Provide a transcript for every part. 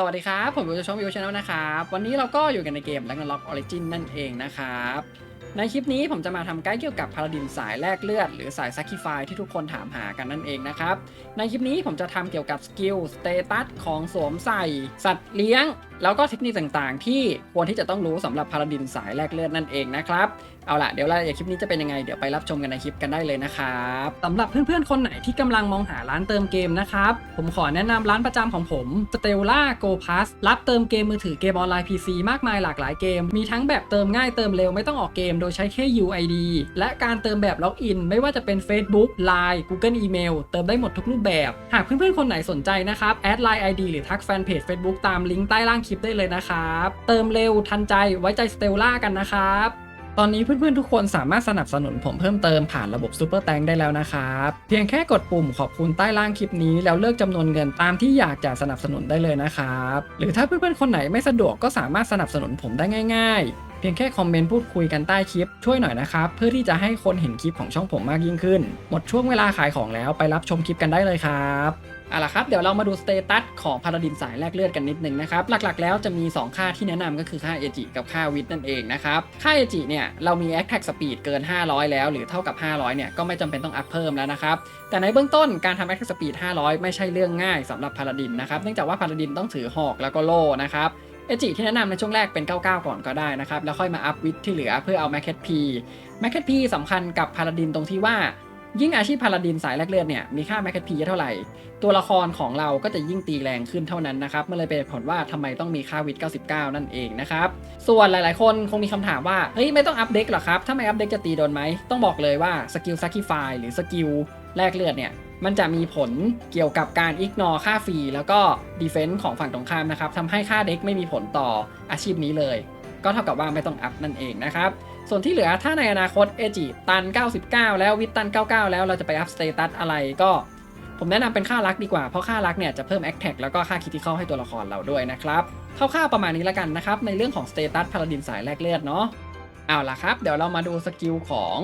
สวัสดีครับ ผมวิวจะช่องวิวชาแนลนะครับ วันนี้เราก็อยู่กันในเกม Ragnarok Origin นั่นเองนะครับ ในคลิปนี้ผมจะมาทำไกด์เกี่ยวกับพาราดินสายแลกเลือด หรือสายซักคิฟายที่ทุกคนถามหากันนั่นเองนะครับ ในคลิปนี้ผมจะทำเกี่ยวกับสกิลสเตตัสของสวมใส่ สัตว์เลี้ยง แล้วก็เทคนิคต่างๆ ที่ควรที่จะต้องรู้สำหรับพาราดินสายแลกเลือดนั่นเองนะครับ เอาล่ะเดี๋ยวรายละเอียดคลิปนี้จะเป็นยังไงเดี๋ยวไปรับชมกันในคลิปกันได้เลยนะครับสำหรับเพื่อนๆคนไหนที่กำลังมองหาร้านเติมเกมนะครับผมขอแนะนำร้านประจำของผม Stella Go Pass รับเติมเกมมือถือเกมออนไลน์ PC มากมายหลากหลายเกมมีทั้งแบบเติมง่ายเติมเร็วไม่ต้องออกเกมโดยใช้แค่ UID และการเติมแบบล็อกอิน ไม่ว่าจะเป็น Facebook Line Google Email เติมได้หมดทุกรูปแบบ หากเพื่อนๆ คนไหนสนใจนะครับ แอดไลน์ ID หรือทักแฟนเพจ Facebook ตามลิงก์ใต้ล่างคลิปได้เลยนะครับ เติมเร็วทันใจไว้ใจสเตลล่ากันนะครับ ตอนนี้เพื่อนๆทุกคนสามารถสนับสนุนผมเพิ่มเติมผ่านระบบซูเปอร์แตงได้แล้วนะครับ เพียงแค่กดปุ่มขอบคุณใต้ล่างคลิปนี้ แล้วเลือกจำนวนเงินตามที่อยากจะสนับสนุนได้เลยนะครับ หรือถ้าเพื่อนๆคนไหนไม่สะดวกก็สามารถสนับสนุนผมได้ง่ายๆเพียงแค่คอมเมนต์พูดคุยกันใต้คลิป ช่วยหน่อยนะครับ เพื่อที่จะให้คนเห็นคลิปของช่องผมมากยิ่งขึ้น หมดช่วงเวลาขายของแล้วไปรับชมคลิปกันได้เลยครับ เอาละครับ เดี๋ยวเรามาดูสเตตัสของพาราดินสายแลกเลือดกันนิดนึงนะครับ หลักๆ แล้วจะมี 2 ค่าที่แนะนำก็คือค่าเอจิกับค่าวิทนั่นเองนะครับ ค่าเอจิเนี่ยเรามี a อ t แท็กสปีดเกิน 500 แล้วหรือเท่ากับ 500 เนี่ยก็ไม่จำเป็นต้องอัพเพิ่มแล้วนะครับ แต่ในเบื้องต้นการทำ a อ t แท็กสปีด 500 ไม่ใช่เรื่องง่ายสำหรับพาราดินนะครับ เนื่องจากว่าพาราดินต้องถือหอกแล้วก็โล่นะครับเอจิที่แนะนำในช่วงแรกเป็น 99 ก่อนก็ได้นะครับ แล้วค่อยมาอัพวิทที่เหลือเพื่อเอาแมคเคทพีแมคเคทพีสำคัญกับพาราดินตรงที่ว่า ยิ่งอาชีพพาราดินสายแรกเลือดเนี่ยมีค่าแมคคพีเท่าไหร่ ตัวละครของเราก็จะยิ่งตีแรงขึ้นเท่านั้นนะครับมันเลยเป็นผลว่าทำไมต้องมีค่าวิท99 นั่นเองนะครับส่วนหลายๆ คนคงมีคำถามว่าเฮ้ยไม่ต้องอัพเด็กหรอครับถ้าไม่อัพเด็กจะตีโดนไหมต้องบอกเลยว่าสกิลซัก i ิฟายหรือสกิลแลกเลือดเนี่ยมันจะมีผลเกี่ยวกับการอิกนอค่าฟรีแล้วก็ดีเฟนซ์ของฝั่งตรงข้ามนะครับทำให้ค่าเด็กไม่มีผลต่ออาชีพนี้เลย ก็เท่ากับว่าไม่ต้องอัพนั่นเองนะครับ ส่วนที่เหลือถ้าในอนาคตเอจิตัน 99 แล้ววิตตัน 99 แล้วเราจะไปอัพสเตตัสอะไรก็ผมแนะนำเป็นค่ารักดีกว่า เพราะค่ารักเนี่ยจะเพิ่มแอคแท็กแล้วก็ค่าคิติคอลให้ตัวละครเราด้วยนะครับคร่าวๆประมาณนี้แล้วกันนะครับ ในเรื่องของสเตตัสพาราดินสายแลกเลือดเนาะเอาล่ะครับ เดี๋ยวเรามาดูสกิลของ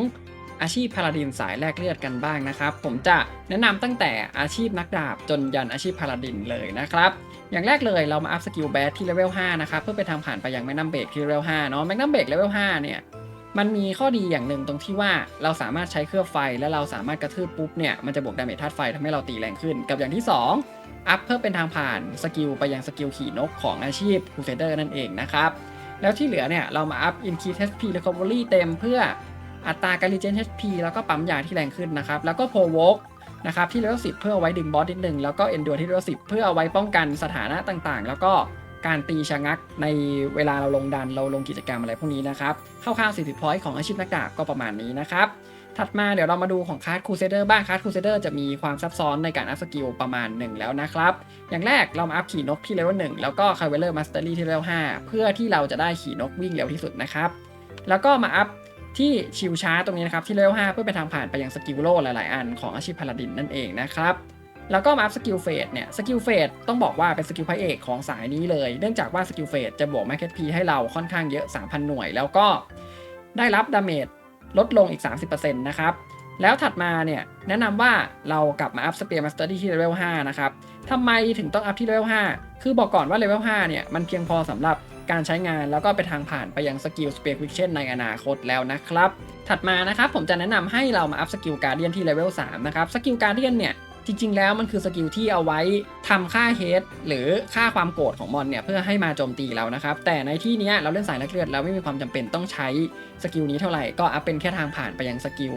อาชีพพาราดินสายแลกเลือดกันบ้างนะครับ ผมจะแนะนำตั้งแต่อาชีพนักดาบจนยันอาชีพพาราดินเลยนะครับ อย่างแรกเลยเรามาอัพสกิลแบทที่เลเวล5นะครับเพื่อไปทาผ่านไปยังแมกนัมเบรกที่เลเวล5เนาะแมกนัมเบรกเลเวล5เนี่ย มันมีข้อดีอย่างหนึ่งตรงที่ว่าเราสามารถใช้เครื่องไฟและเราสามารถกระทืบปุ๊บเนี่ยมันจะบวกดาเมจธาตุไฟทำให้เราตีแรงขึ้น กับอย่างที่ 2 อัพเพื่อเป็นทางผ่านสกิลไปยังสกิลขี่นกของอาชีพคูเฟเดอร์นั่นเองนะครับ แล้วที่เหลือเนี่ยเรามาอัพ Increase HP Recovery เต็มเพื่ออัตราการ Regen HP แล้วก็ปั๊มยาที่แรงขึ้นนะครับ แล้วก็ Provoke นะครับที่เลเวล10เพื่อเอาไว้ดึงบอสนิดนึงแล้วก็ Endure ที่เลเวล10เพื่อเอาไว้ป้องกันสถานะต่างๆ แล้วก็ การตีชะงักในเวลาเราลงดันเราลงกิจกรรมอะไรพวกนี้นะครับคร่าวๆ40 point ของอาชีพนักดาบก็ประมาณนี้นะครับถัดมาเดี๋ยวเรามาดูของคาร์ดคูเซเดอร์บ้างคาร์ดคูเซเดอร์จะมีความซับซ้อนในการอัพสกิลประมาณหนึ่งแล้วนะครับ อย่างแรกเรามาอัพขี่นกที่เลเวลหนึ่งแล้วก็คาเวเลอร์มาสเตอรี่ที่เลเวล5เพื่อที่เราจะได้ขี่นกวิ่งเร็วที่สุดนะครับ แล้วก็มาอัพที่ชิวช้าตรงนี้นะครับที่เลเวล5เพื่อเป็นทางผ่านไปยังสกิลโลหลายๆ อันของอาชีพพาราดินนั่นเองนะครับ แล้วก็มาอัพสกิลเฟสเนี่ยสกิลเฟสต้องบอกว่าเป็นสกิลพระเอกของสายนี้เลย เนื่องจากว่าสกิลเฟสจะบวกแมคเคทพีให้เราค่อนข้างเยอะ 3,000 หน่วย แล้วก็ได้รับดาเมจลดลงอีก 30%นะครับ แล้วถัดมาเนี่ยแนะนำว่าเรากลับมาอัพสเปียร์มาสเตอร์ที่เลเวล5นะครับทำไมถึงต้องอัพที่เลเวล5คือบอกก่อนว่าเลเวล5เนี่ยมันเพียงพอสำหรับการใช้งานแล้วก็ไปทางผ่านไปยังสกิลสเปียร์ควิกเช่นในอนาคตแล้วนะครับ ถัดมานะครับผมจะแนะนำให้เรามาอัพสกิลการเดียนที่เลเวล3นะครับสกิลการเดียนเนี่ย จริง ๆ แล้วมันคือสกิลที่เอาไว้ทำค่าเฮดหรือค่าความโกรธของมอนเนี่ยเพื่อให้มาโจมตีเรานะครับ แต่ในที่นี้เราเล่นสายแลกเลือดเราไม่มีความจำเป็นต้องใช้สกิลนี้เท่าไหร่ก็อัพเป็นแค่ทางผ่านไปยังสกิล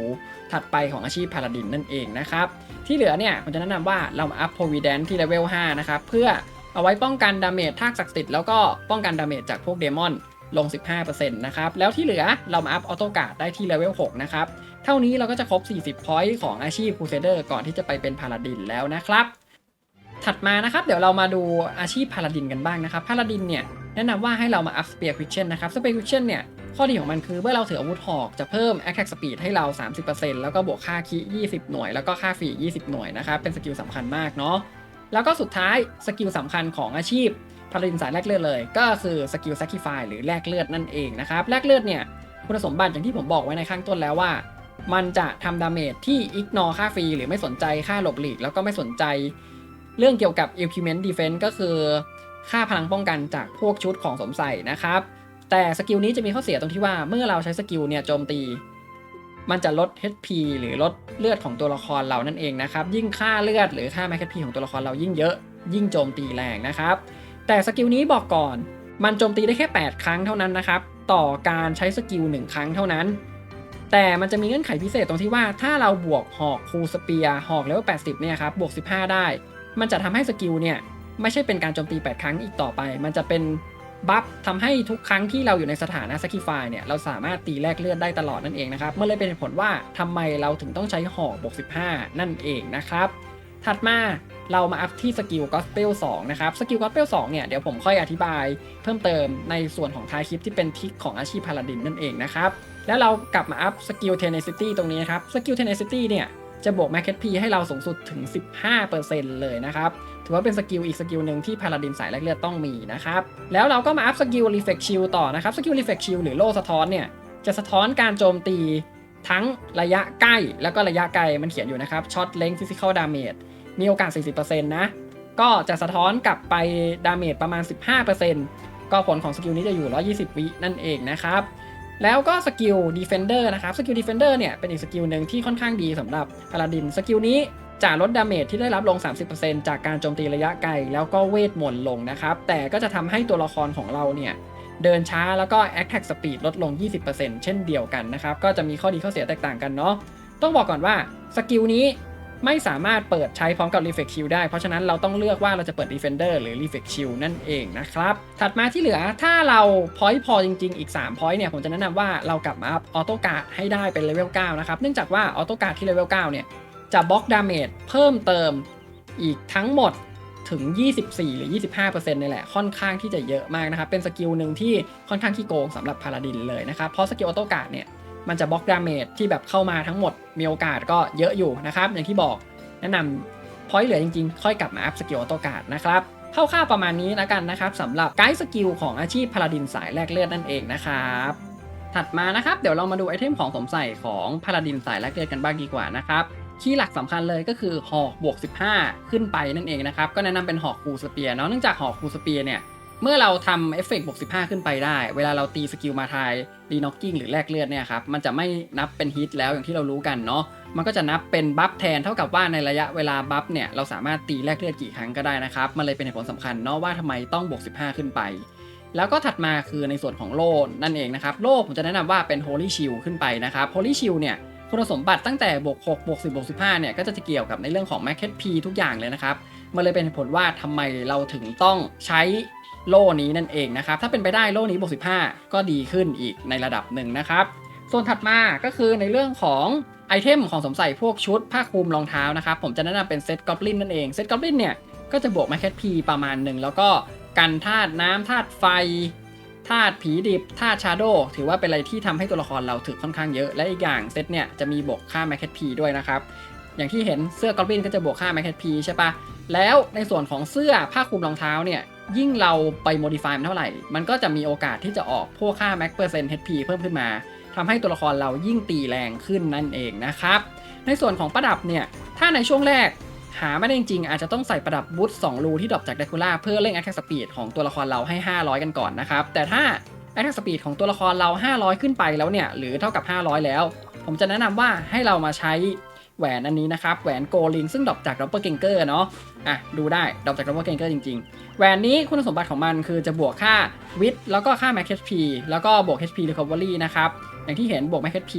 ถัดไปของอาชีพพาราดินนั่นเองนะครับ ที่เหลือเนี่ยผมจะแนะนำว่าเรามาอัพโพวิเดนที่เลเวล5นะครับเพื่อเอาไว้ป้องกันดาเมจทากศักดิ์สิทธิ์แล้วก็ป้องกันดาเมจจากพวกเดมอน ลง 15%นะครับ แล้วที่เหลือเรามาอัพออโตการ์ดได้ที่เลเวล 6 นะครับ เท่านี้เราก็จะครบ 40 พอยต์ของอาชีพ Crusader ก่อนที่จะไปเป็นพาราดินแล้วนะครับ ถัดมานะครับ เดี๋ยวเรามาดูอาชีพพาราดินกันบ้างนะครับ พาราดินเนี่ยแนะนำว่าให้เรามาอัพสเปียร์ควิชเชนนะครับ สเปียร์ควิชเชนเนี่ยข้อดีของมันคือเมื่อเราถืออาวุธหอกจะเพิ่ม Attack Speed ให้เรา 30%แล้วก็บวกค่าคี20 หน่วย แล้วก็ค่าฟรี20 หน่วยนะครับ เป็นสกิลสำคัญมากเนาะ แล้วก็สุดท้ายสกิลสำคัญของอาชีพ พาราดินสายแลกเลือดเลย ก็คือสกิล Sacrifice หรือแลกเลือดนั่นเองนะครับแลกเลือดเนี่ยคุณสมบัติอย่างที่ผมบอกไว้ในข้างต้นแล้วว่า มันจะทำดาเมจที่อิกนอค่าฟรีหรือไม่สนใจค่าหลบหลีก แล้วก็ไม่สนใจ เรื่องเกี่ยวกับ Equipment Defense ก็คือ ค่าพลังป้องกันจากพวกชุดของสมใส่นะครับ แต่สกิลนี้จะมีข้อเสียตรงที่ว่าเมื่อเราใช้สกิลเนี่ยโจมตี มันจะลด HP หรือลดเลือดของตัวละครเรานั่นเองนะครับ ยิ่งค่าเลือดหรือค่า Max HP ของตัวละครเรายิ่งเยอะ ยิ่งโจมตีแรงนะครับ แต่สกิลนี้บอกก่อน มันโจมตีได้แค่ 8 ครั้งเท่านั้นนะครับ ต่อการใช้สกิล 1 ครั้งเท่านั้น แต่มันจะมีเงื่อนไขพิเศษตรงที่ว่า ถ้าเราบวกหอกคูสเปียหอกเลเวล80 เนี่ยครับ บวก 15 ได้ มันจะทำให้สกิลเนี่ยไม่ใช่เป็นการโจมตี 8 ครั้งอีกต่อไป มันจะเป็นบัฟทำให้ทุกครั้งที่เราอยู่ในสถานะสกิฟายเนี่ย เราสามารถตีแลกเลือดได้ตลอดนั่นเองนะครับ เมื่อเลยเป็นผลว่าทำไมเราถึงต้องใช้หอกบวก15 นั่นเองนะครับ ถัดมา เรามาอัพที่สกิล Gospel 2นะครับสกิล Gospel 2เนี่ยเดี๋ยวผมค่อยอธิบายเพิ่มเติมในส่วนของท้ายคลิปที่เป็นทิกของอาชีพพาลาดินนั่นเองนะครับแล้วเรากลับมาอัพสกิล Tenacity ตรงนี้นะครับสกิล Tenacity เนี่ยจะบวก Max HP ให้เราสูงสุดถึง 15%เลยนะครับ ถือว่าเป็นสกิลอีกสกิลหนึ่งที่พาลาดินสายแรกเลือดต้องมีนะครับ แล้วเราก็มาอัพสกิล Reflect Shield ต่อนะครับ สกิล Reflect Shield หรือโล่สะท้อนเนี่ย จะสะท้อนการโจมตีทั้งระยะใกล้แล้วก็ระยะไกลมันเขียนอยู่นะครับ Shot Length Physical Damage มี มีโอกาส 40%นะ ก็จะสะท้อนกลับไปดาเมจประมาณ 15%ก็ผลของสกิลนี้จะอยู่ 120 วินั่นเองนะครับ แล้วก็สกิล Defender นะครับ สกิล Defender เนี่ยเป็นอีกสกิลหนึ่งที่ค่อนข้างดีสำหรับพาลาดิน สกิลนี้จะลดดาเมจที่ได้รับลง 30%จากการโจมตีระยะไกล แล้วก็เวทมนต์ลงนะครับ แต่ก็จะทำให้ตัวละครของเราเนี่ยเดินช้าแล้วก็ Attack Speed ลดลง 20%เช่นเดียวกันนะครับ ก็จะมีข้อดีข้อเสียแตกต่างกันเนาะ ต้องบอกก่อนว่าสกิลนี้ ไม่สามารถเปิดใช้พร้อมกับ Reflect Shield ได้ เพราะฉะนั้นเราต้องเลือกว่าเราจะเปิด Defender หรือ Reflect Shield นั่นเองนะครับ ถัดมาที่เหลือถ้าเราพอยต์พอจริง ๆ อีก 3 พอยต์เนี่ย ผมจะแนะนำว่าเรากลับมาออโต้การ์ดให้ได้เป็นเลเวล 9 นะครับ เนื่องจากว่าออโต้การ์ดที่เลเวล 9 เนี่ย จะบล็อกดาเมจเพิ่มเติมอีกทั้งหมดถึง 24 หรือ 25%นี่แหละ ค่อนข้างที่จะเยอะมากนะครับ เป็นสกิลหนึ่งที่ค่อนข้างขี้โกงสำหรับพาลาดินเลยนะครับ เพราะสกิลออโต้การ์ดเนี่ย มันจะบล็อกดาเมจที่แบบเข้ามาทั้งหมดมีโอกาสก็เยอะอยู่นะครับ อย่างที่บอกแนะนำพอยต์เหลือจริงๆ ค่อยกลับมาอัพสกิลออโต้การ์ดนะครับคร่าวๆประมาณนี้แล้วกันนะครับสำหรับไกด์สกิลของอาชีพพาลาดินสายแลกเลือดนั่นเองนะครับถัดมานะครับเดี๋ยวเรามาดูไอเทมของสมใส่ของพาลาดินสายแลกเลือดกันบ้างดีกว่านะครับคีย์หลักสำคัญเลยก็คือหอกบวก 15 ขึ้นไปนั่นเองนะครับก็แนะนำเป็นหอกคูสเปียเนาะเนื่องจากหอกคูสเปียเนี่ย เมื่อเราทำเอฟเฟกต์บวก15 ขึ้นไปได้ เวลาเราตีสกิลมาทายรีน็อกกิ้งหรือแลกเลือดเนี่ยครับ มันจะไม่นับเป็นฮิตแล้วอย่างที่เรารู้กันเนาะ มันก็จะนับเป็นบัฟแทนเท่ากับว่าในระยะเวลาบัฟเนี่ยเราสามารถตีแลกเลือดกี่ครั้งก็ได้นะครับ มันเลยเป็นเหตุผลสำคัญเนาะว่าทำไมต้องบวก15 ขึ้นไป แล้วก็ถัดมาคือในส่วนของโล่นั่นเองนะครับ โล่ผมจะแนะนำว่าเป็น Holy Shield ขึ้นไปนะครับ Holy Shield เนี่ยคุณสมบัติตั้งแต่บวก6บวก10บวก15เนี่ยก็จะเกี่ยวกับในเรื่องของ Max HP ทุกอย่างเลยนะครับ มันเลยเป็นเหตุผลว่าทำไมเราถึงต้องใช้ โล่นี้นั่นเองนะครับ ถ้าเป็นไปได้โล่นี้บวก15 ก็ดีขึ้นอีกในระดับหนึ่งนะครับ ส่วนถัดมาก็คือในเรื่องของไอเทมของสมใส่พวกชุดผ้าคลุมรองเท้านะครับ ผมจะแนะนำเป็นเซตกอบลินนั่นเอง เซตกอบลินเนี่ย ก็จะบวก Max HP ประมาณหนึ่งแล้วก็กันธาตุน้ำธาตุไฟธาตุผีดิบธาตุชาโดถือว่าเป็นอะไรที่ทำให้ตัวละครเราถึกค่อนข้างเยอะ และอีกอย่างเซตเนี่ยจะมีบวกค่า Max HP ด้วยนะครับ อย่างที่เห็นเสื้อกอบลินก็จะบวกค่า Max HP ใช่ปะแล้วในส่วนของเสื้อผ้าคลุมรองเท้าเนี่ย ยิ่งเราไป modify มันเท่าไหร่ มันก็จะมีโอกาสที่จะออกพวกค่า max percent HP เพิ่มขึ้นมาทำให้ตัวละครเรายิ่งตีแรงขึ้นนั่นเองนะครับ ในส่วนของประดับเนี่ย ถ้าในช่วงแรกหาไม่ได้จริงๆอาจจะต้องใส่ประดับบูท2รูที่ดรอปจากเดคูล่าเพื่อเร่ง attack speed ของตัวละครเราให้ 500 กันก่อนนะครับ แต่ถ้า attack speed ของตัวละครเรา 500 ขึ้นไปแล้วเนี่ย หรือเท่ากับ 500 แล้ว ผมจะแนะนำว่าให้เรามาใช้ แหวนอันนี้นะครับแหวนโกลิงซึ่งดรอปจาก Dropper g a n g e r เนาะอะดูได้ดรอปจาก Dropper g a n g e r จริงๆแหวนนี้คุณสมบัติของมันคือจะบวกค่าวิทแล้วก็ค่า max HP แล้วก็บวก HP recovery นะครับอย่างที่เห็นบวก max HP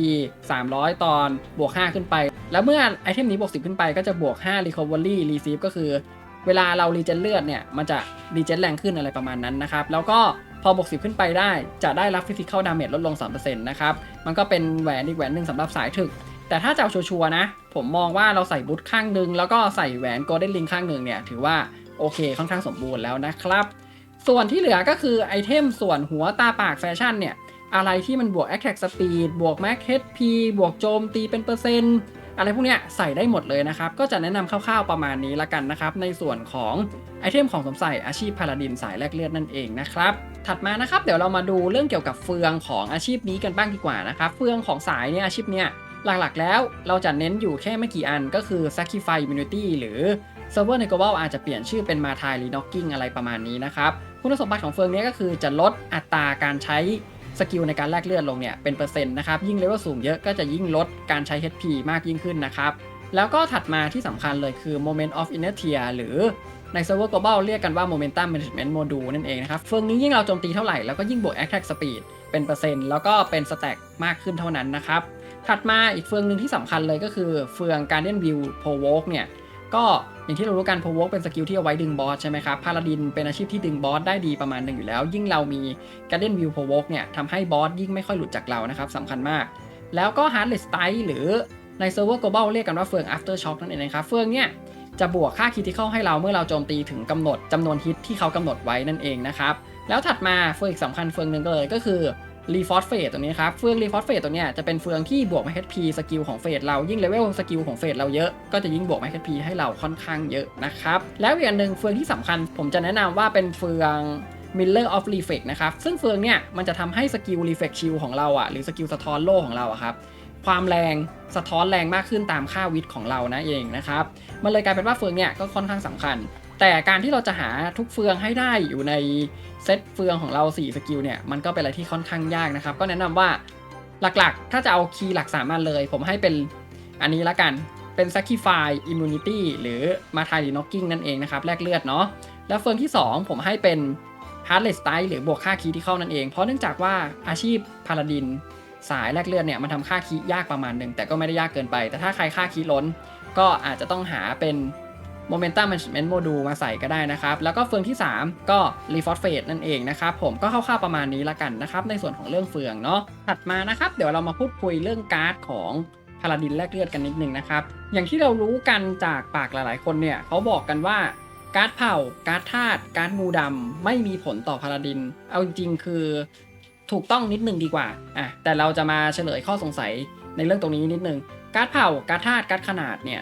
300 ตอนบวก 5 ขึ้นไป แล้วเมื่อไอเทมนี้บวก 10 ขึ้นไปก็จะบวก 5 recovery receive ก็คือเวลาเรารีเจนเลือดเนี่ยมันจะรีเจนแรงขึ้นอะไรประมาณนั้นนะครับแล้วก็พอบวก10 ขึ้นไปได้ จะได้รับ physical damage ลดลง 3%นะครับ มันก็เป็นแหวนอีกแหวนหนึ่งสำหรับสายถึก แต่ถ้าจะเอาชัวร์ๆนะ ผมมองว่าเราใส่บูทข้างหนึ่งแล้วก็ใส่แหวนโกลเด้นลิงข้างหนึ่งเนี่ย ถือว่าโอเคค่อนข้างสมบูรณ์แล้วนะครับ ส่วนที่เหลือก็คือไอเทมส่วนหัวตาปากแฟชั่นเนี่ย อะไรที่มันบวก attack speed บวก max HP บวกโจมตีเป็นเปอร์เซ็นต์อะไรพวกเนี้ยใส่ได้หมดเลยนะครับ ก็จะแนะนำคร่าวๆประมาณนี้ละกันนะครับ ในส่วนของไอเทมของสมใส่อาชีพพาลาดินสายแลกเลือดนั่นเองนะครับ ถัดมานะครับเดี๋ยวเรามาดูเรื่องเกี่ยวกับเฟืองของอาชีพนี้กันบ้างดีกว่านะครับ เฟืองของสายเนี่ยอาชีพเนี้ย หลักๆ แล้วเราจะเน้นอยู่แค่ไม่กี่อันก็คือ Sacrifice Immunity หรือ Server ใน Global อาจจะเปลี่ยนชื่อเป็นมาทาย Renocking อะไรประมาณนี้นะครับ คุณสมบัติของเฟืองนี้ก็คือจะลดอัตราการใช้สกิลในการแลกเลือดลงเนี่ยเป็นเปอร์เซ็นต์นะครับ ยิ่งเลเวลสูงเยอะก็จะยิ่งลดการใช้ HP มากยิ่งขึ้นนะครับ แล้วก็ถัดมาที่สำคัญเลยคือ Moment of Inertia หรือในเซิร์ฟเวอร์ global เรียกกันว่า Momentum Management Module นั่นเองนะครับ เฟืองนี้ยิ่งเราโจมตีเท่าไหร่ แล้วก็ยิ่งบวก Attack Speed เป็นเปอร์เซ็นต์ แล้วก็เป็นสแต็กมากขึ้นเท่านั้นนะครับ ถัดมาอีกเฟืองหนึ่งที่สำคัญเลยก็คือเฟือง Guardian View Provoke เนี่ยก็อย่างที่เรารู้กัน Provoke เป็นสกิลที่เอาไว้ดึงบอสใช่ไหมครับพาราดินเป็นอาชีพที่ดึงบอสได้ดีประมาณหนึ่งอยู่แล้ว ยิ่งเรามี Guardian View Provoke เนี่ยทำให้บอสยิ่งไม่ค่อยหลุดจากเรานะครับสำคัญมาก แล้วก็ Heartless t i หรือในเซิร์ฟเวอร์ global เรียกกันว่าเฟือง After Shock นั่นเองนะครับเฟืองเนี่ยจะบวกค่าคิที่เข้าให้เราเมื่อเราโจมตีถึงกำหนดจำนวนฮิตที่เขากำหนดไว้นั่นเองนะครับแล้วถัดมาเฟืองอีกสำคัญเฟืองหนึ่งก็เลยก็คือ รีฟอร์เฟตตัวนี้ครับเฟืองรีฟอร์เฟตตัวเนี้ยจะเป็นเฟืองที่บวกมา HP สกิลของเฟสเรายิ่งเลเวลสกิลของเฟสเราเยอะก็จะยิ่งบวกมา HP ให้เราค่อนข้างเยอะนะครับแล้วอีกอย่างหนึ่งเฟืองที่สำคัญ ผมจะแนะนำว่าเป็นเฟือง Miller of Reflect นะครับซึ่งเฟืองเนี่ยมันจะทำให้สกิล Reflect Shield ของเราอะหรือสกิลสะท้อนโล่ของเราอะครับความแรงสะท้อนแรงมากขึ้นตามค่าวิทย์ของเรานะเองนะครับมันเลยกลายเป็นว่าเฟืองเนี่ยก็ค่อนข้างสำคัญ แต่การที่เราจะหาทุกเฟืองให้ได้อยู่ใน เซตเฟืองของเรา 4 สกิลเนี่ยมันก็เป็นอะไรที่ค่อนข้างยากนะครับ ก็แนะนำว่าหลักๆ ถ้าจะเอาคีย์หลักสามอันเลย ผมให้เป็นอันนี้ละกันเป็น Sacrifice Immunity หรือ m a t a i Knocking นั่นเองนะครับแลกเลือดเนาะแล้วเฟืองที่ 2 ผมให้เป็น Heartless Strike หรือบวกค่าคีย์ที่เข้านั่นเอง เพราะเนื่องจากว่าอาชีพพาราดินสายแลกเลือดเนี่ยมันทำค่าคีย์ยากประมาณหนึ่งแต่ก็ไม่ได้ยากเกินไป แต่ถ้าใครค่าคีย์ล้น ก็อาจจะต้องหาเป็น Momentum Management Module มาใส่ก็ได้นะครับ แล้วก็เฟืองที่ 3 ก็ Reforce นั่นเองนะครับ ผมก็คร่าวๆประมาณนี้ละกันนะครับ ในส่วนของเรื่องเฟืองเนาะถัดมานะครับ เดี๋ยวเรามาพูดคุยเรื่องการ์ดของพาราดินแลกเลือดกันนิดนึงนะครับ อย่างที่เรารู้กันจากปากหลายๆ คนเนี่ยเขาบอกกันว่าการ์ดเผ่าการ์ดธาตุการ์ดงูดำไม่มีผลต่อพาราดิน เอาจริงๆคือถูกต้องนิดนึงดีกว่าอะแต่เราจะมาเฉลยข้อสงสัยในเรื่องตรงนี้นิดนึงการ์ดเผ่าการ์ดธาตุการ์ดขนาดเนี่ย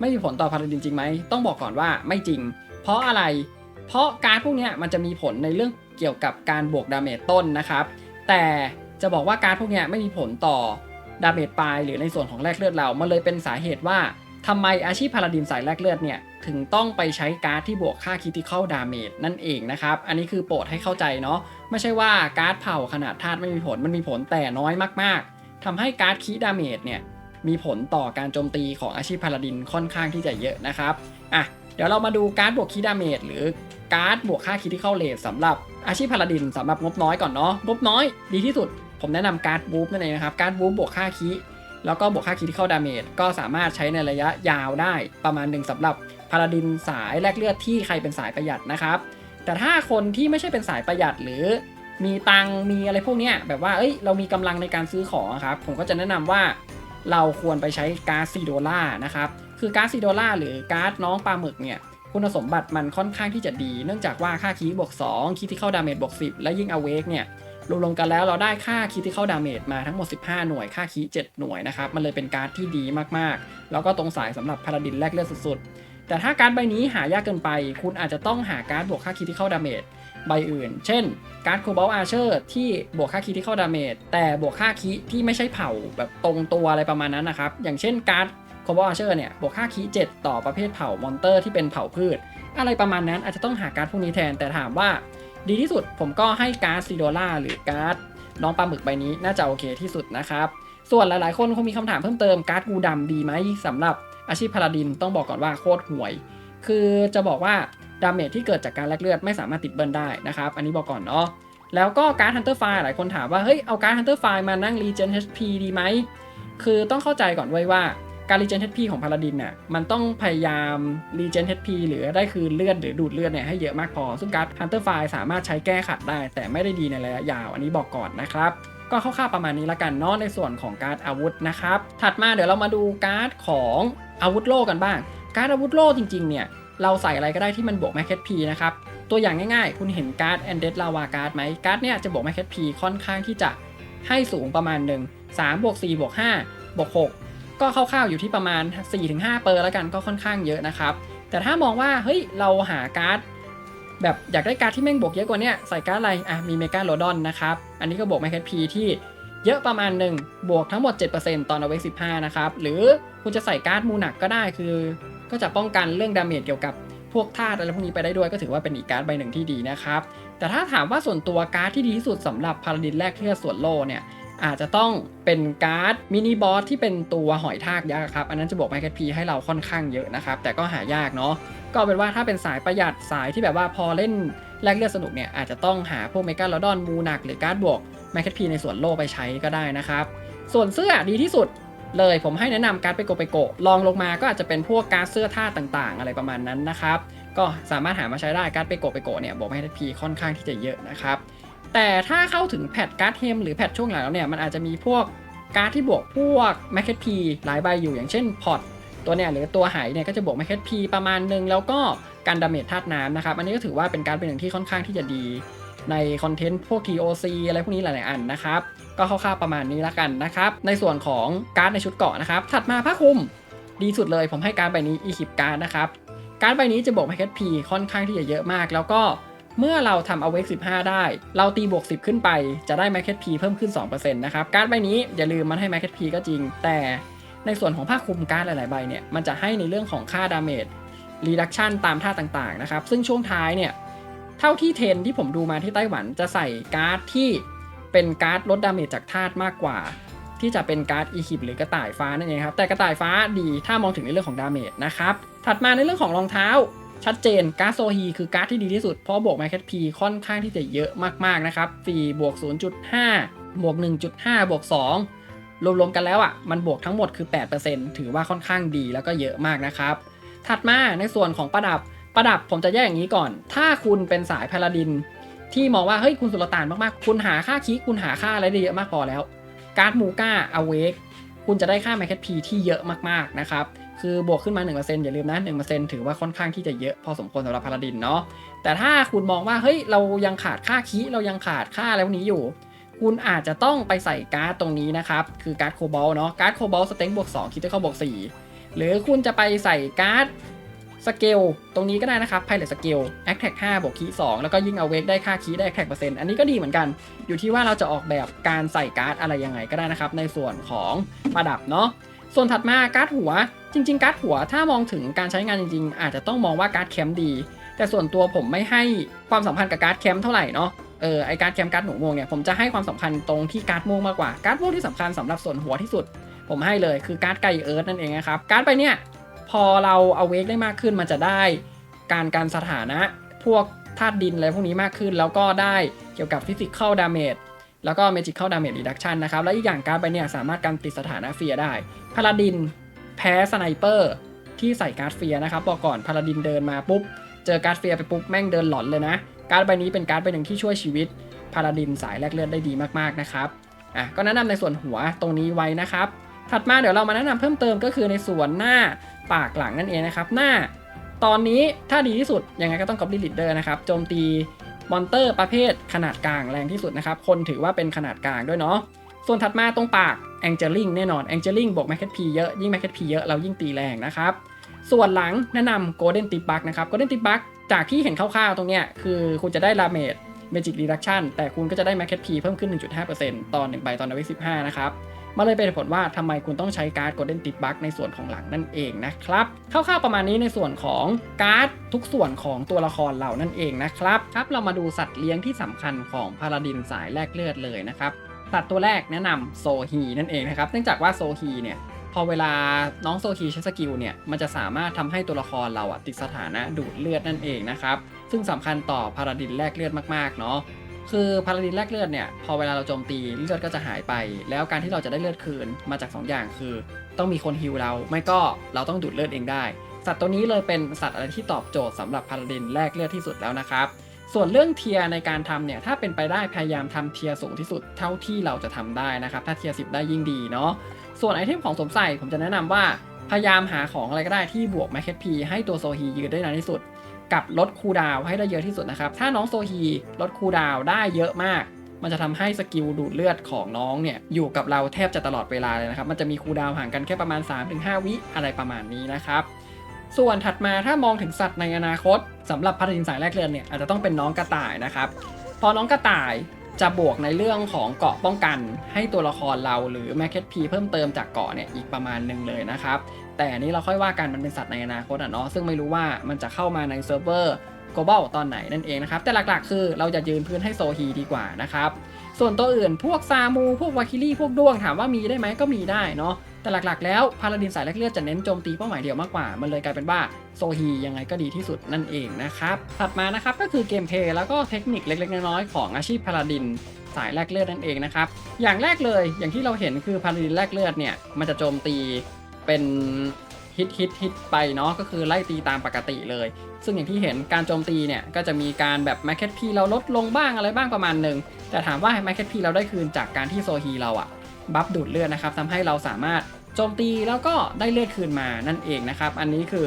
ไม่มีผลต่อพาราดินจริงไหมต้องบอกก่อนว่าไม่จริง เพราะอะไร เพราะการพวกนี้มันจะมีผลในเรื่องเกี่ยวกับการบวกดาเมจต้นนะครับ แต่จะบอกว่าการพวกนี้ไม่มีผลต่อดาเมจปลายหรือในส่วนของแลกเลือดเรา มันเลยเป็นสาเหตุว่าทำไมอาชีพพาราดินสายแลกเลือดเนี่ยถึงต้องไปใช้การ์ดที่บวกค่าคิติคอลดาเมจนั่นเองนะครับ อันนี้คือโปรดให้เข้าใจเนาะไม่ใช่ว่าการ์ดเผาขนาดธาตุไม่มีผลมันมีผลแต่น้อยมาก ๆทำให้การ์ดคีดาเมจเนี่ย มีผลต่อการโจมตีของอาชีพพาราดินค่อนข้างที่จะเยอะนะครับอะเดี๋ยวเรามาดูการ์ดบวกคีดาเมจหรือการ์ดบวกค่าคิที่เข้าเลทสำหรับอาชีพพาราดินสำหรับงบน้อยก่อนเนาะงบน้อยดีที่สุด ผมแนะนำการ์ดบูฟนั่นเองนะครับการ์ดบูฟบวกค่าคีแล้วก็บวกค่าคีที่เข้าดาเมจก็สามารถใช้ในระยะยาวได้ประมาณหนึ่งสำหรับพาราดินสายแลกเลือดที่ใครเป็นสายประหยัดนะครับแต่ถ้าคนที่ไม่ใช่เป็นสายประหยัดหรือมีตังมีอะไรพวกนี้แบบว่าเอ้ยเรามีกำลังในการซื้อของครับผมก็จะแนะนำว่า เราควรไปใช้การ์ดซีโดล่านะครับ คือการ์ดซีโดล่าหรือการ์ดน้องปลาหมึกเนี่ย คุณสมบัติมันค่อนข้างที่จะดี เนื่องจากว่าค่าคีบวก2คีที่เข้าดาเมจบวก10 และยิ่งอเวกเนี่ยรวมลงกันแล้วเราได้ค่าคีที่เข้าดาเมจมาทั้งหมด 15 หน่วย ค่าคี7หน่วยนะครับ มันเลยเป็นการ์ดที่ดีมากๆ แล้วก็ตรงสายสำหรับพาราดินแลกเลือดสุดๆ แต่ถ้าการ์ดใบนี้หายากเกินไป คุณอาจจะต้องหาการ์ดบวกค่าคีที่เข้าดาเมจ ใบอื่น เช่น การ์ดโคบอลอาร์เชอร์ที่บวกค่าคีที่เข้าดาเมจแต่บวกค่าคีที่ไม่ใช่เผาแบบตรงตัวอะไรประมาณนั้นนะครับ อย่างเช่นการ์ดโคบอลอาร์เชอร์เนี่ยบวกค่าคี7ต่อประเภทเผามอนเตอร์ที่เป็นเผาพืช อะไรประมาณนั้นอาจจะต้องหาการ์ดพวกนี้แทนแต่ถามว่า ดีที่สุดผมก็ให้การ์ดซีโดล่าหรือการ์ดน้องปลาหมึกใบนี้น่าจะโอเคที่สุดนะครับส่วนหลายๆ คนคงมีคำถามเพิ่มเติมการ์ดงูดำดีไหมสำหรับอาชีพพาราดินต้องบอกก่อนว่าโคตรห่วย คือจะบอกว่า ดาเมจที่เกิดจากการแลกเลือดไม่สามารถติดเบิร์นได้นะครับ อันนี้บอกก่อนเนาะแล้วก็การ์ด Hunter File หลายคนถามว่า เฮ้ย เอาการ์ด Hunter File มานั่ง Regen HP ดีไหม คือต้องเข้าใจก่อนไว้ว่าการ Regen HP ของพาราดินน่ะมันต้องพยายาม Regen HP หรือได้คืนเลือดหรือดูดเลือดเนี่ยให้เยอะมากพอ ซึ่งการ์ด Hunter File สามารถใช้แก้ขัดได้ แต่ไม่ได้ดีในระยะยาวอันนี้บอกก่อนนะครับก็คร่าวๆประมาณนี้ละกันเนาะในส่วนของการ์ดอาวุธนะครับถัดมาเดี๋ยวเรามาดูการ์ดของอาวุธโล่กันบ้าง การ์ดอาวุธโล่จริงๆเนี่ย เราใส่อะไรก็ได้ที่มันบวกแมคเคทพีนะครับ ตัวอย่างง่ายๆ คุณเห็นการ์ดแอนเด l ลาวาการ์ดไหมการ์ดเนี่ยจะบวกแมคเคทพีค่อนข้างที่จะให้สูงประมาณหนึ่ง3บวก4บวก5บวก6ก็คร่าวๆอยู่ที่ประมาณ 4-5 เปอร์แล้วกันก็ค่อนข้างเยอะนะครับ แต่ถ้ามองว่าเฮ้ยเราหาการ์ดแบบอยากได้การ์ดที่แม่งบวกเยอะกว่านี้ใส่การ์ดอะไรอะมีเมกาโลดอนนะครับอันนี้ก็บวกแมคเคทพีที่เยอะประมาณหนึ่งบวกทั้งหมด 7%ตอนเอาไว้15 นะครับ หรือคุณจะใส่การ์ดมูหนักก็ได้คือ ก็จะป้องกันเรื่องดาเมจเกี่ยวกับพวกธาตุอะไรพวกนี้ไปได้ด้วยก็ถือว่าเป็นอีกการ์ดใบหนึ่งที่ดีนะครับ แต่ถ้าถามว่าส่วนตัวการ์ดที่ดีที่สุดสำหรับพาราดินแรกเลือดส่วนโลเนี่ยอาจจะต้องเป็นการ์ดมินิบอสที่เป็นตัวหอยทากยักษ์ครับ อันนั้นจะบวกไมเคิลพีให้เราค่อนข้างเยอะนะครับ แต่ก็หายากเนาะก็เป็นว่าถ้าเป็นสายประหยัดสายที่แบบว่าพอเล่นแลกเลือดสนุกเนี่ยอาจจะต้องหาพวกเมกาลอดอนมูนักหรือการ์ดบวกไมเคิลพีในส่วนโลไปใช้ก็ได้นะครับ ส่วนเสื้อดีที่สุด เลย ผมให้แนะนำการ์ดไปโกไปโกลองลงมาก็อาจจะเป็นพวกการ์ดเสื้อท่าต่างๆ อะไรประมาณนั้นนะครับ ก็สามารถหามาใช้ได้การ์ดไปโกไปโกเนี่ยบวกไมเคิลพีค่อนข้างที่จะเยอะนะครับ แต่ถ้าเข้าถึงแพทการ์ดเฮมหรือแพทช่วงหลังแล้วเนี่ยมันอาจจะมีพวกการ์ดที่บวกพวกแมคเก็ตพีหลายใบอยู่อย่างเช่นพอตตัวเนี่ยหรือตัวไหเนี่ยก็จะบวกแมคเก็ตพีประมาณนึงแล้วก็การดาเมจธาตุน้ำนะครับ อันนี้ก็ถือว่าเป็นการดเป็นหนึ่งที่ค่อนข้างที่จะดีในคอนเทนต์พวก TOC อะไรพวกนี้หลาย ๆ อันนะครับ ก็คร่าวๆประมาณนี้ละกันนะครับ ในส่วนของการ์ดในชุดเกาะนะครับ ถัดมาผ้าคลุม ดีสุดเลยผมให้การ์ดใบนี้อีคิปการ์ดนะครับ การ์ดใบนี้จะบวกแมคเก็ตพีค่อนข้างที่จะเยอะมาก แล้วก็เมื่อเราทำเอาเวก15 ได้ เราตีบวก 10 ขึ้นไป จะได้แมคเก็ตพีเพิ่มขึ้น 2%นะครับ การ์ดใบนี้อย่าลืมมันให้แมคเก็ตพีก็จริง แต่ในส่วนของผ้าคลุมการ์ดหลาย ๆ ใบเนี่ย มันจะให้ในเรื่องของค่าดาเมจรีดักชันตามท่าต่าง ๆ นะครับ ซึ่งช่วงท้ายเนี่ย เท่าที่เทนที่ผมดูมาที่ไต้หวันจะใส่การ์ดที่ เป็นการ์ดลดดาเมจจากธาตุมากกว่า ที่จะเป็นการ์ดอีคิปหรือกระต่ายฟ้านั่นเองครับแต่กระต่ายฟ้าดีถ้ามองถึงในเรื่องของดาเมจนะครับถัดมาในเรื่องของรองเท้าชัดเจนการ์ดโซฮีคือการ์ดที่ดีที่สุด เพราะบวกแมคเก็ตพีค่อนข้างที่จะเยอะมากๆนะครับฟรีบวก 0.5 บวก 1.5 บวก 2 รวมๆกันแล้วอะมันบวกทั้งหมดคือ 8%ถือว่าค่อนข้างดีแล้วก็เยอะมากนะครับ ถัดมาในส่วนของประดับประดับผมจะแยกอย่างนี้ก่อน ถ้าคุณเป็นสายพาลาดิน ที่มองว่าเฮ้ยคุณสุลต่านมากๆ คุณหาค่าคีคุณหาค่าอะไรได้เยอะมากพอแล้ว การ์ดมูก้าอเวกคุณจะได้ค่าแมคเก็ตพีที่เยอะมากๆนะครับคือบวกขึ้นมา 1%อย่าลืมนะ 1%ถือว่าค่อนข้างที่จะเยอะพอสมควรสำหรับพาราดินเนาะแต่ถ้าคุณมองว่าเฮ้ยเรายังขาดค่าคีเรายังขาดค่าอะไรพวนี้อยู่ คุณอาจจะต้องไปใส่การ์ดตรงนี้นะครับคือการ์ดโคบอลเนาะการ์ดโคบอลสเต็งบวก2คิดด้เข้าบวก4หรือคุณจะไปใส่การ์ด สเกลตรงนี้ก็ได้นะครับไพเรตสเกลแอคแท็ก5บวกคี2แล้วก็ยิ่งเอาเวกได้ค่าคีได้แท็กเปอร์เซ็นต์อันนี้ก็ดีเหมือนกัน อยู่ที่ว่าเราจะออกแบบการใส่การ์ดอะไรยังไงก็ได้นะครับ ในส่วนของประดับเนาะส่วนถัดมาการ์ดหัว จริง ๆ การ์ดหัวถ้ามองถึงการใช้งานจริง ๆ อาจจะต้องมองว่าการ์ดแคมป์ดี แต่ส่วนตัวผมไม่ให้ความสำคัญกับการ์ดแคมป์เท่าไหร่เนาะเออไอการ์ดแคมป์การ์ดหนูม่วงเนี่ยผมจะให้ความสำคัญตรงที่การ์ดม่วงมากกว่าการ์ดม่วงที่สำคัญสำหรับส่วนหัวที่สุด ผมให้เลยคือการ์ดไกเอิร์ธนั่นเองนะครับการ์ดไปเนี่ย พอเราเอาเวกได้มากขึ้นมันจะได้การการสถานะพวกธาตุดินอะไรพวกนี้มากขึ้น แล้วก็ได้เกี่ยวกับฟิสิก a l ลดาเมจแล้วก็ Magical Damage Reduction นะครับ และอีกอย่างการไปเนี่ยสามารถการติดสถานะเฟียได้พาลาดินแพ้สไนเปอร์ที่ใส่การ์ดเฟียนะครับบอกก่อนพาลาดินเดินมาปุ๊บ เจอการ์ดเฟียไปปุ๊บแม่งเดินหลอนเลยนะ การ์ดใบนี้เป็นการ์ดใบหนึ่งที่ช่วยชีวิตพาลาดินสายแลกเลือดได้ดีมากๆนะครับอะก็แนะนำในส่วนหัวตรงนี้ไว้นะครับ ถัดมาเดี๋ยวเรามาแนะนำเพิ่มเติมก็คือในส่วนหน้าปากหลังนั่นเองนะครับ หน้าตอนนี้ถ้าดีที่สุดยังไงก็ต้องกอบลิลิเดอร์นะครับโจมตีมอนเตอร์ประเภทขนาดกลางแรงที่สุดนะครับ คนถือว่าเป็นขนาดกลางด้วยเนาะส่วนถัดมาตรงปากแองเจลิงแน่นอนแองเจลิงบวกแมคเก็ตพีเยอะยิ่งแมคเก็ตพีเยอะเรายิ่งตีแรงนะครับ ส่วนหลังแนะนำโกลเด้นติบักนะครับโกลเด้นติบักจากที่เห็นคร่าวๆตรงเนี้ยคือคุณจะได้ลาเมดเมจิกรีดักชันแต่คุณก็จะได้แมคเก็ตพีเพิ่มขึ้น 1.5%ต่อ1ใบตอนนวิ15นะครับ มาเลยเป็นผลว่าทำไมคุณต้องใช้การ์ด Golden Tip Bug ในส่วนของหลังนั่นเองนะครับคร่าวๆประมาณนี้ในส่วนของการ์ดทุกส่วนของตัวละครเหล่านั่นเองนะครับครับเรามาดูสัตว์เลี้ยงที่สำคัญของพาราดินสายแลกเลือดเลยนะครับสัตว์ตัวแรกแนะนำโซฮีนั่นเองนะครับเนื่องจากว่าโซฮีเนี่ยพอเวลาน้องโซฮีใช้สกิลเนี่ยมันจะสามารถทำให้ตัวละครเราอะติดสถานะดูดเลือดนั่นเองนะครับซึ่งสำคัญต่อพาราดินแลกเลือดมากๆเนาะ คือพาราดินแลกเลือดเนี่ยพอเวลาเราโจมตีเลือดก็จะหายไป แล้วการที่เราจะได้เลือดคืนมาจาก 2 อย่างคือ ต้องมีคนฮิวเรา ไม่ก็เราต้องดูดเลือดเองได้ สัตว์ตัวนี้เลยเป็นสัตว์อะไรที่ตอบโจทย์สำหรับพาราดินแลกเลือดที่สุดแล้วนะครับส่วนเรื่องเทียในการทำเนี่ยถ้าเป็นไปได้พยายามทำเทียสูงที่สุดเท่าที่เราจะทำได้นะครับ ถ้าเทียสิได้ยิ่งดีเนาะส่วนไอเทมของสมใส่ผมจะแนะนำว่าพยายามหาของอะไรก็ได้ที่บวกแมคเคทพีให้ตัวโซฮียืนได้นานที่สุด กับลดคูลดาวให้ได้เยอะที่สุดนะครับ ถ้าน้องโซฮีลดคูลดาวได้เยอะมาก มันจะทำให้สกิลดูดเลือดของน้องเนี่ยอยู่กับเราแทบจะตลอดเวลาเลยนะครับ มันจะมีคูลดาวห่างกันแค่ประมาณ 3-5 วิอะไรประมาณนี้นะครับ ส่วนถัดมาถ้ามองถึงสัตว์ในอนาคตสำหรับพัฒนินสายแรกเรือนเนี่ยอาจจะต้องเป็นน้องกระต่ายนะครับ พอน้องกระต่ายจะบวกในเรื่องของเกาะป้องกันให้ตัวละครเราหรือแมคเคทพีเพิ่มเติมจากเกาะเนี่ยอีกประมาณหนึ่งเลยนะครับ แต่อันนี้เราค่อยว่ากันมันเป็นสัตว์ในอนาคตอะเนาะซึ่งไม่รู้ว่ามันจะเข้ามาในเซิร์ฟเวอร์ global ตอนไหนนั่นเองนะครับ แต่หลักๆ คือเราจะยืนพื้นให้โซฮีดีกว่านะครับ ส่วนตัวอื่นพวกซามู พวกวาคิลี่พวกด้วงถามว่ามีได้ไหมก็มีได้เนาะแต่หลักๆ แล้วพาราดินสายแรกเลือดจะเน้นโจมตีเป้าหมายเดียวมากกว่า มันเลยกลายเป็นว่าโซฮียังไงก็ดีที่สุดนั่นเองนะครับถัดมานะครับก็คือเกมเพลย์แล้วก็เทคนิคเล็กๆ น้อยๆของอาชีพพาราดินสายแรกเลือดนั่นเองนะครับอย่างแรกเลยอย่างที่เราเห็นคือพาราดินแรกเลือดเนี่ยมันจะโจมตี เป็นฮิตฮิตฮิตไปเนาะก็คือไล่ตีตามปกติเลย ซึ่งอย่างที่เห็นการโจมตีเนี่ย ก็จะมีการแบบแมคเก็ตพีเราลดลงบ้างอะไรบ้างประมาณหนึ่งแต่ถามว่าแมคเก็ตพีเราได้คืนจากการที่โซฮีเราอะบัฟดูดเลือดนะครับทำให้เราสามารถโจมตีแล้วก็ได้เลือดคืนมานั่นเองนะครับ อันนี้คือ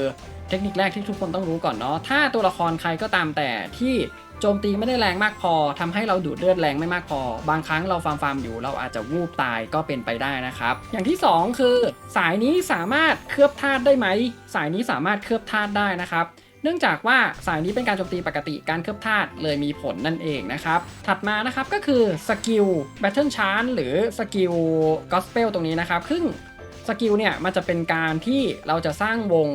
เทคนิคแรกที่ทุกคนต้องรู้ก่อนเนาะถ้าตัวละครใครก็ตามแต่ที่ โจมตีไม่ได้แรงมากพอทำให้เราดูดเลือดแรงไม่มากพอ บางครั้งเราฟาร์มฟาร์มอยู่เราอาจจะวูบตายก็เป็นไปได้นะครับ อย่างที่ 2 คือ สายนี้สามารถเคลือบธาตุได้ไหม สายนี้สามารถเคลือบธาตุได้นะครับเนื่องจากว่าสายนี้เป็นการโจมตีปกติการเคลือบธาตุเลยมีผลนั่นเองนะครับ ถัดมานะครับก็คือสกิล Battle Chant หรือสกิล Gospel ตรงนี้นะครับซึ่งสกิลเนี่ยมันจะเป็นการที่เราจะสร้างวง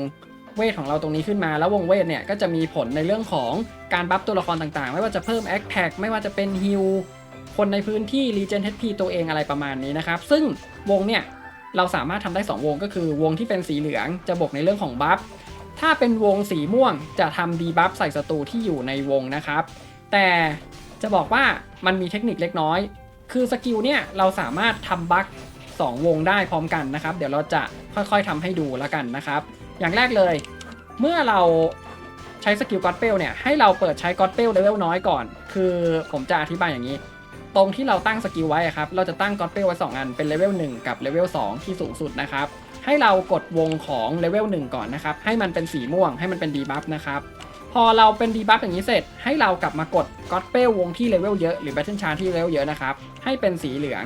เวทของเราตรงนี้ขึ้นมาแล้ววงเวทเนี่ยก็จะมีผลในเรื่องของการบัฟตัวละครต่างๆ ไม่ว่าจะเพิ่ม a c t a c ไม่ว่าจะเป็นฮิลคนในพื้นที่ Regen HP ตัวเองอะไรประมาณนี้นะครับ ซึ่งวงเนี่ยเราสามารถทำได้ 2 วงก็คือวงที่เป็นสีเหลืองจะบวกในเรื่องของบัฟถ้าเป็นวงสีม่วงจะทำดีบัฟใส่ศัตรูที่อยู่ในวงนะครับ แต่จะบอกว่ามันมีเทคนิคเล็กน้อย คือสกิลเนี่ยเราสามารถทำบัฟ2วงได้พร้อมกันนะครับ เดี๋ยวเราจะค่อยๆทำให้ดูแล้วกันนะครับ อย่างแรกเลย เมื่อเราใช้สกิลก็อดเปลเนี่ยให้เราเปิดใช้ก็อดเปลเลเวลน้อยก่อน คือผมจะอธิบายอย่างนี้ ตรงที่เราตั้งสกิลไว้ครับเราจะตั้งก็อดเปลไว้ 2 อันเป็นเลเวล1กับเลเวล2ที่สูงสุดนะครับให้เรากดวงของเลเวล1ก่อนนะครับให้มันเป็นสีม่วงให้มันเป็นดีบัฟนะครับพอเราเป็นดีบัฟอย่างนี้เสร็จ ให้เรากลับมากดก็อดเปลวงที่เลเวลเยอะหรือแบทเทิลชาร์ที่เลเวลเยอะนะครับให้เป็นสีเหลือง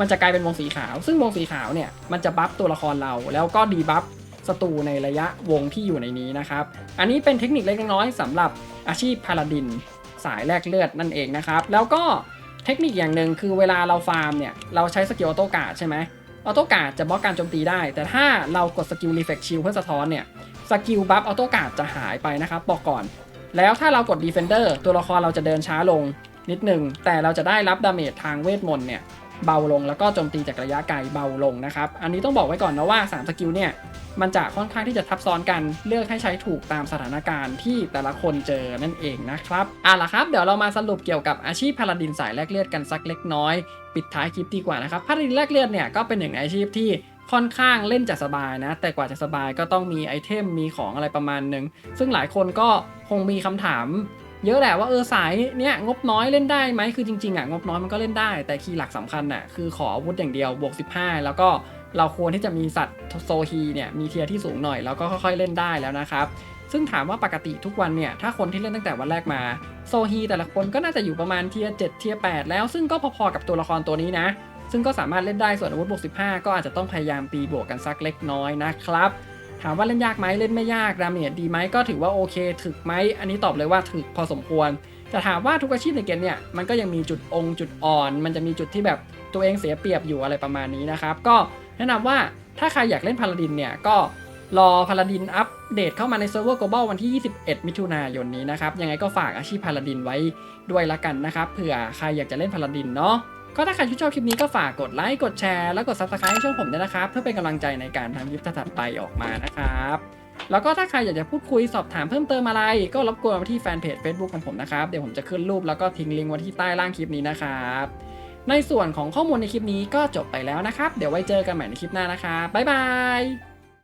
มันจะกลายเป็นวงสีขาว ซึ่งวงสีขาวเนี่ยมันจะบัฟตัวละครเราแล้วก็ดีบัฟ ศัตรูในระยะวงที่อยู่ในนี้นะครับ อันนี้เป็นเทคนิคเล็กน้อยสำหรับอาชีพพาลาดินสายแลกเลือดนั่นเองนะครับ แล้วก็เทคนิคอย่างหนึ่งคือเวลาเราฟาร์มเนี่ย เราใช้สกิลออโต้การ์ดใช่ไหมออโต้การ์ดจะบล็อกการโจมตีได้ แต่ถ้าเรากดสกิลรีเฟกชิลเพื่อสะท้อนเนี่ยสกิลบัฟออโต้การ์ดจะหายไปนะครับบอกก่อน แล้วถ้าเรากด Defender ตัวละครเราจะเดินช้าลงนิดหนึ่งแต่เราจะได้รับดาเมจทางเวทมนต์เนี่ย เบาลงแล้วก็โจมตีจากระยะไกลเบาลงนะครับ อันนี้ต้องบอกไว้ก่อนนะว่า 3 สกิลเนี่ยมันจะค่อนข้างที่จะทับซ้อนกันเลือกให้ใช้ถูกตามสถานการณ์ที่แต่ละคนเจอนั่นเองนะครับอะล่ะครับ เดี๋ยวเรามาสรุปเกี่ยวกับอาชีพพาลาดินสายแลกเลือดกันสักเล็กน้อย ปิดท้ายคลิปดีกว่านะครับพาลาดินแลกเลือดเนี่ยก็เป็นหนึ่งในอาชีพที่ค่อนข้างเล่นจะสบายนะ แต่กว่าจะสบายก็ต้องมีไอเทมมีของอะไรประมาณหนึ่งซึ่งหลายคนก็คงมีคำถาม เยอะแหละว่าเออสายเนี้ยงบน้อยเล่นได้ไหมคือจริงๆอะงบน้อยมันก็เล่นได้ แต่คีย์หลักสำคัญน่ะคือขออาวุธอย่างเดียวบวก 15 แล้วก็เราควรที่จะมีสัตว์โซฮีเนี่ยมีเทียร์ที่สูงหน่อยแล้วก็ค่อยๆเล่นได้แล้วนะครับซึ่งถามว่าปกติทุกวันเนี่ยถ้าคนที่เล่นตั้งแต่วันแรกมาโซฮีแต่ละคนก็น่าจะอยู่ประมาณเทียร์7เทียร์8แล้วซึ่งก็พอๆกับตัวละครตัวนี้นะ ซึ่งก็สามารถเล่นได้ส่วนอาวุธบวก15 ก็อาจจะต้องพยายามตีบวกกันสักเล็กน้อยนะครับ ถามว่าเล่นยากไหมเล่นไม่ยากดาเมจดีไหมก็ถือว่าโอเคถึกไหมอันนี้ตอบเลยว่าถึกพอสมควรแต่ถามว่าทุกอาชีพในเกมเนี่ยมันก็ยังมีจุดองจุดอ่อน มันจะมีจุดที่แบบตัวเองเสียเปรียบอยู่อะไรประมาณนี้นะครับ ก็แนะนำว่าถ้าใครอยากเล่นพาลาดินเนี่ยก็รอพาลาดินอัปเดตเข้ามาในเซิร์ฟเวอร์ global วันที่ 21 มิถุนายนนี้นะครับ ยังไงก็ฝากอาชีพพาลาดินไว้ด้วยละกันนะครับเผื่อใครอยากจะเล่นพาลาดินเนาะ ก็ถ้าใครชื่นชอบคลิปนี้ก็ฝากกดไลค์กดแชร์แล้วกด subscribe ให้ช่องผมด้วยนะครับ เพื่อเป็นกำลังใจในการทำคลิปถัดไปออกมานะครับแล้วก็ถ้าใครอยากจะพูดคุยสอบถามเพิ่มเติมอะไร ก็รบกวนมาที่แฟนเพจ Facebook ของผมนะครับ เดี๋ยวผมจะขึ้นรูปแล้วก็ทิ้งลิงก์ไว้ที่ใต้ล่างคลิปนี้นะครับ ในส่วนของข้อมูลในคลิปนี้ก็จบไปแล้วนะครับ เดี๋ยวไว้เจอกันใหม่ในคลิปหน้านะครับบ๊ายบาย